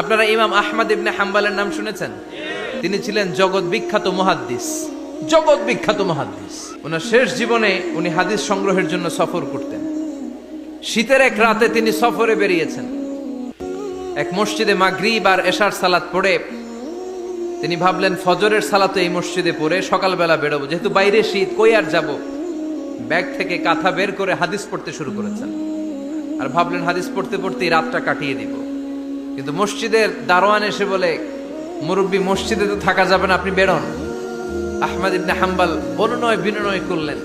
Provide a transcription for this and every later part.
আপনারা ইমাম আহমদ ইবনে হাম্বালের নাম শুনেছেন? তিনি ছিলেন জগৎ বিখ্যাত মহাদ্দিস। জগৎ বিখ্যাত মহাদ্দিস। ওনার শেষ জীবনে উনি হাদিস সংগ্রহের জন্য সফর করতেন। শীতের এক রাতে তিনি সফরে বেরিয়েছেন। এক মসজিদে মাগরিব আর এশার সালাত পড়ে তিনি ভাবলেন, ফজরের সালাতে এই মসজিদে পড়ে সকালবেলা বেরোবো। যেহেতু বাইরে শীত, কই আর যাব? ব্যাগ থেকে কাঁথা বের করে হাদিস পড়তে শুরু করেছেন। আর ভাবলেন, হাদিস পড়তে পড়তে রাতটা কাটিয়ে দিব। কিন্তু মসজিদের দারোয়ান এসে বলে, মুরব্বী, মসজিদে তো থাকা যাবে না, আপনি বেরোন। আহমদ ইবনে হাম্বাল অনুনয় বিনয় করলেন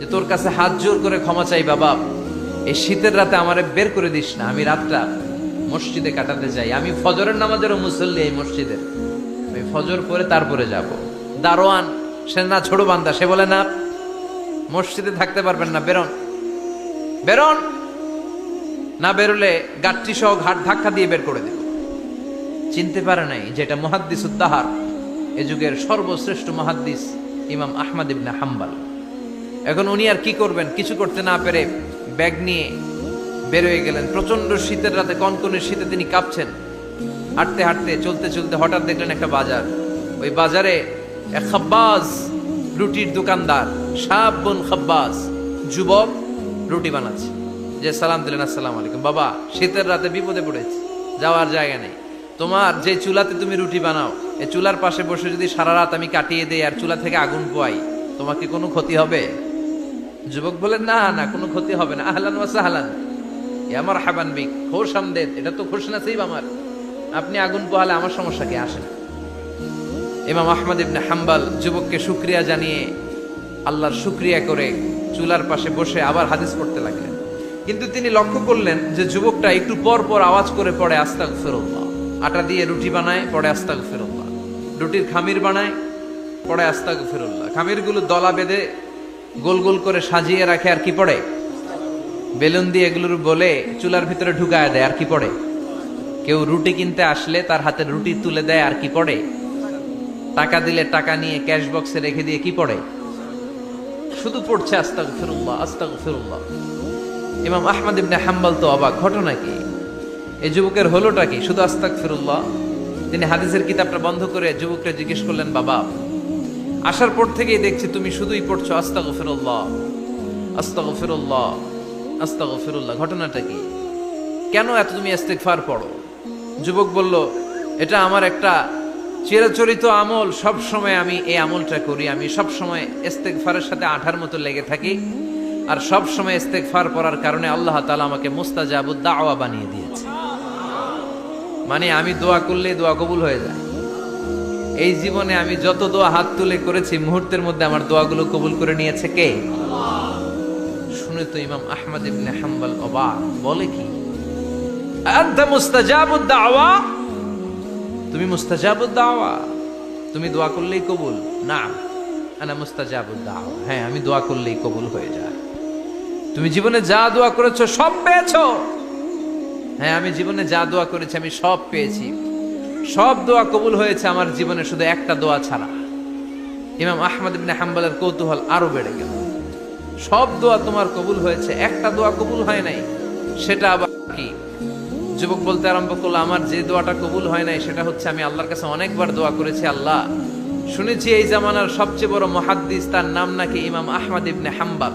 যে, তোর কাছে হাত জোর করে ক্ষমা চাই বাবা। এই শীতের রাতে আমারে বের করে দিস না। আমি রাতটা মসজিদে কাটাতে চাই আমি ফজরের নামাজেরও মুসল্লি এই মসজিদের। আমি ফজর করে তারপরে যাব। দারোয়ান, সে না ছোট বান্দা, সে বলে, না, মসজিদে থাকতে পারবেন না, বেরোন। বেরোন? না বেরোলে গাঠটি সহ ঘাট ধাক্কা দিয়ে বের করে দেব। চিনতে পারে নাই যেটা মহাদ্দিস উদ্দাহার এ যুগের সর্বশ্রেষ্ঠ মহাদ্দিস ইমাম আহমদ ইবনে হাম্বাল। এখন উনি আর কি করবেন? কিছু করতে না পেরে ব্যাগ নিয়ে বেরোয় গেলেন। প্রচণ্ড শীতের রাতে, কনকনের শীতে তিনি কাঁপছেন। হাঁটতে হাঁটতে, চলতে চলতে হঠাৎ দেখলেন একটা বাজার। ওই বাজারে এক রুটির দোকানদার সাবন খাব্বাজ, যুবক রুটি বানাচ্ছে। যে সালাম দিলেন, আসসালাম আলাইকুম। বাবা, শীতের রাতে বিপদে পড়েছি, যাওয়ার জায়গা নেই। তোমার যে চুলাতে তুমি রুটি বানাও এই চুলার পাশে বসে যদি সারা রাত আমি কাটিয়ে দেই, আর চুলা থেকে আগুন পোয়াই তোমাকে কোনো ক্ষতি হবে? যুবক বলে না না, কোনো ক্ষতি হবে না। আহলান ওয়া সাহলান। এ আমার হাবান বিক। খোশ আমদেদ। এটা তো খোশ নাসিব আমার। আপনি আগুন পোহালে আমার সমস্যা কি? আসে না ইমাম আহমদ ইবনে হাম্বাল যুবককে শুক্রিয়া জানিয়ে আল্লাহর শুক্রিয়া করে চুলার পাশে বসে আবার হাদিস পড়তে লাগলেন। কিন্তু তিনি লক্ষ্য করলেন যে যুবকটা একটু পর পর আওয়াজ করে পড়ে আস্তাক ফেরল্লাহ আটা দিয়ে রুটি বানায়, পড়ে আস্তাক ফেরল্লাহ রুটির খামির বানায়, পড়ে আস্তাক ফেরল্লাহ খামিরগুলো দলা বেঁধে গোল গোল করে সাজিয়ে রাখে, আর কি পড়ে? বেলুন দিয়ে এগুলোর বলে চুলার ভিতরে ঢুকায় দেয়, আর কি পড়ে? কেউ রুটি কিনতে আসলে তার হাতে রুটি তুলে দেয়, আর কি পড়ে? টাকা দিলে টাকা নিয়ে ক্যাশ বক্সে রেখে দিয়ে কি পড়ে? শুধু পড়ছে আস্তাক ফিরুল্লাহ আস্তাক ফিরুল্লাহ ইমাম আহমদ ইবনে হাম্বাল তো অবাক। ঘটনা কি? এই যুবকের হলোটা কি? শুধু আস্তাক ফিরুল্লাহ তিনি হাদিসের কিতাবটা বন্ধ করে যুবককে জিজ্ঞেস করলেন, বাবা, আসার পর থেকেই দেখছি তুমি শুধুই পড়ছো আস্তাক ফিরুল্লাহ আস্তাক ফিরুল্লাহ আস্তাক ফিরুল্লাহ ঘটনাটা কি? কেন এত তুমি ইস্তেগফার পড়ো? যুবক বলল, এটা আমার একটা চিরাচরিত আমল। সব সময় আমি এই আমলটা করি। আমি সব সময় ইস্তেগফারের সাথে আঠার মতো লেগে থাকি। আর সব সময় ইস্তেগফার পড়ার কারণে আল্লাহ তালা আমাকে মুস্তাজাবুদ দাওয়া বানিয়ে দিয়েছে। মানে আমি দোয়া করলে দোয়া কবুল হয়ে যায়। এই জীবনে আমি যত দোয়া হাত তুলে করেছি, মুহূর্তের মধ্যে আমার দোয়াগুলো কবুল করে নিয়েছে কে? শুনে তো ইমাম আহমদ ইবনে হাম্বল অবাক, বলে কি? দাওয়া? তুমি মুস্তাজাবুদ দাওয়া? তুমি দোয়া করলেই কবুল? না, আনা মুস্তাজাবুদ দাওয়া। হ্যাঁ আমি দোয়া করলেই কবুল হয়ে যায়। তুমি জীবনে যা দোয়া করেছ, সব পেয়েছ। হ্যাঁ আমি জীবনে যা দোয়া করেছি, আমি সব পেয়েছি। সব দোয়া কবুল হয়েছে আমার জীবনে, শুধু একটা দোয়া ছাড়া। ইমাম আহমদ ইবনে হাম্বালের কৌতূহল আরও বেড়ে গেল। সব দোয়া তোমার কবুল হয়েছে, একটা দোয়া কবুল হয় নাই, সেটা আবার কি? যুবক বলতে আরম্ভ করল, আমার যে দোয়াটা কবুল হয় নাই, সেটা হচ্ছে আমি আল্লাহর কাছে অনেকবার দোয়া করেছি, আল্লাহ, শুনেছি এই জামানার সবচেয়ে বড় মহাদ্দিস, তার নাম নাকি ইমাম আহমদ ইবনে হাম্বাল।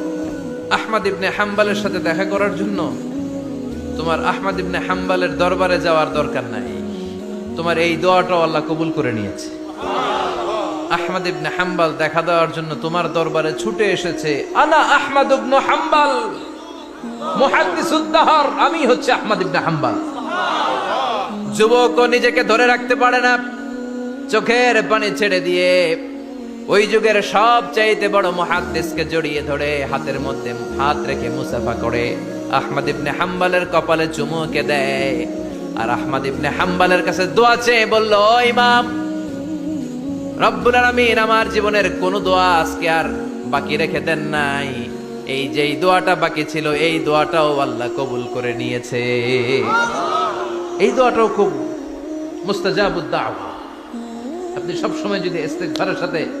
আহমদ ইবনে হাম্বালের সাথে দেখা করার জন্য তোমার আহমদ ইবনে হাম্বালের দরবারে যাওয়ার দরকার নাই। তোমার এই দোয়াটাও আল্লাহ কবুল করে নিয়েছে। আহমদ ইবনে হাম্বাল দেখা দেওয়ার জন্য তোমার দরবারে ছুটে এসেছে। আনা আহমদ ইবনে হাম্বাল। মুহাদ্দিসুদ্দাহর আমি হচ্ছে আহমদ ইবনে হাম্বাল। যুবক নিজেকে ধরে রাখতে পারে না। চোখের পানি ছেড়ে দিয়ে ওই যুগের সব চাইতে বড় মহাদ্দেশকে জড়িয়ে ধরে হাতের মধ্যে হাত রেখে মুসাফা করে। আহমদ ইবনে হাম্বালের কপালে চুমুকে দেয়। আর আহমদ ইবনে হাম্বালের কাছে দোয়া চেয়ে বলল, "ও ইমাম, রব্বুল আলামিন আমার জীবনের কোন দোয়া আজকে আর বাকি রেখে দেন নাই। এই যে দোয়াটা বাকি ছিল, এই দোয়াটাও আল্লাহ কবুল করে নিয়েছে। এই দোয়াটাও খুব মুস্তাজাবুদ দাওয়া। আপনি সব সময় যদি ইস্তেগফারের সাথে